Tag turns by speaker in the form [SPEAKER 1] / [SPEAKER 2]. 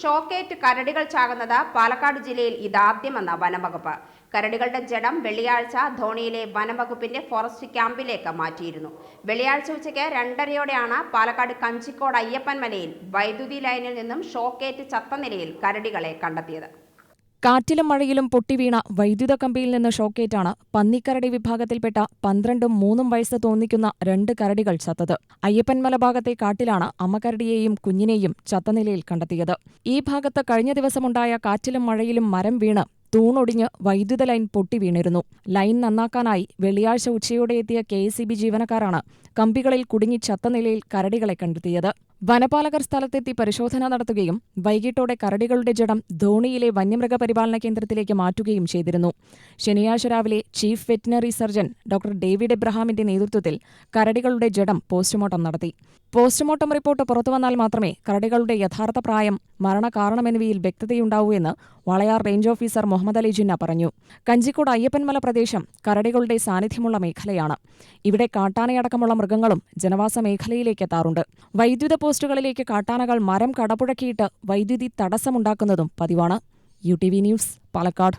[SPEAKER 1] ഷോക്കേറ്റ് കരടികൾ ചാകുന്നത് പാലക്കാട് ജില്ലയിൽ ഇതാദ്യമെന്ന വനംവകുപ്പ്. കരടികളുടെ ജഡം വെള്ളിയാഴ്ച ധോണിയിലെ വനംവകുപ്പിന്റെ ഫോറസ്റ്റ് ക്യാമ്പിലേക്ക് മാറ്റിയിരുന്നു. വെള്ളിയാഴ്ച ഉച്ചയ്ക്ക് രണ്ടരയോടെയാണ് പാലക്കാട് കഞ്ചിക്കോട് അയ്യപ്പൻ മലയിൽ വൈദ്യുതി ലൈനിൽ നിന്നും ഷോക്കേറ്റ് ചത്ത നിലയിൽ കരടികളെ കണ്ടെത്തിയത്.
[SPEAKER 2] കാറ്റിലും മഴയിലും പൊട്ടിവീണ വൈദ്യുത കമ്പിയിൽ നിന്ന് ഷോക്കേറ്റാണ് പന്നിക്കരടി വിഭാഗത്തിൽപ്പെട്ട പന്ത്രണ്ടും മൂന്നും വയസ്സ് തോന്നിക്കുന്ന രണ്ട് കരടികൾ ചത്തത്. അയ്യപ്പൻമല ഭാഗത്തെ കാട്ടിലാണ് അമ്മക്കരടിയെയും കുഞ്ഞിനെയും ചത്തനിലയിൽ കണ്ടെത്തിയത്. ഈ ഭാഗത്ത് കഴിഞ്ഞ ദിവസമുണ്ടായ കാറ്റിലും മഴയിലും മരം വീണ് തൂണൊടിഞ്ഞ് വൈദ്യുത ലൈൻ പൊട്ടി വീണിരുന്നു. ലൈൻ നന്നാക്കാനായി വെള്ളിയാഴ്ച ഉച്ചയോടെ എത്തിയ കെ ജീവനക്കാരാണ് കമ്പികളിൽ കുടുങ്ങി ചത്ത നിലയിൽ കരടികളെ കണ്ടെത്തിയത്. വനപാലകർ സ്ഥലത്തെത്തി പരിശോധന നടത്തുകയും വൈകിട്ടോടെ കരടികളുടെ ജഡം ധോണിയിലെ വന്യമൃഗ പരിപാലന കേന്ദ്രത്തിലേക്ക് മാറ്റുകയും ചെയ്തിരുന്നു. ശനിയാഴ്ച രാവിലെ chief veterinary surgeon doctor David എബ്രഹാമിന്റെ നേതൃത്വത്തിൽ കരടികളുടെ ജഡം പോസ്റ്റ്മോർട്ടം നടത്തി. പോസ്റ്റ്മോർട്ടം റിപ്പോർട്ട് പുറത്തുവന്നാൽ മാത്രമേ കരടികളുടെ യഥാർത്ഥ പ്രായം മരണകാരണം എന്നിവയിൽ വ്യക്തതയുണ്ടാവൂ എന്ന് വളയാർ റേഞ്ച് ഓഫീസർ മുഹമ്മദ് അലി ജിന്ന പറഞ്ഞു. കഞ്ചിക്കോട് അയ്യപ്പൻമല പ്രദേശം കരടികളുടെ സാന്നിധ്യമുള്ള മേഖലയാണ്. ഇവിടെ കാട്ടാനയടക്കമുള്ള മൃഗങ്ങളും ജനവാസ മേഖലയിലേക്ക് എത്താറുണ്ട്. വൈദ്യുത പോസ്റ്റുകളിലേക്ക് കാട്ടാനകൾ മരം കടപുഴക്കിയിട്ട് വൈദ്യുതി തടസ്സമുണ്ടാക്കുന്നതും പതിവാണ്. U T V news Palakkad.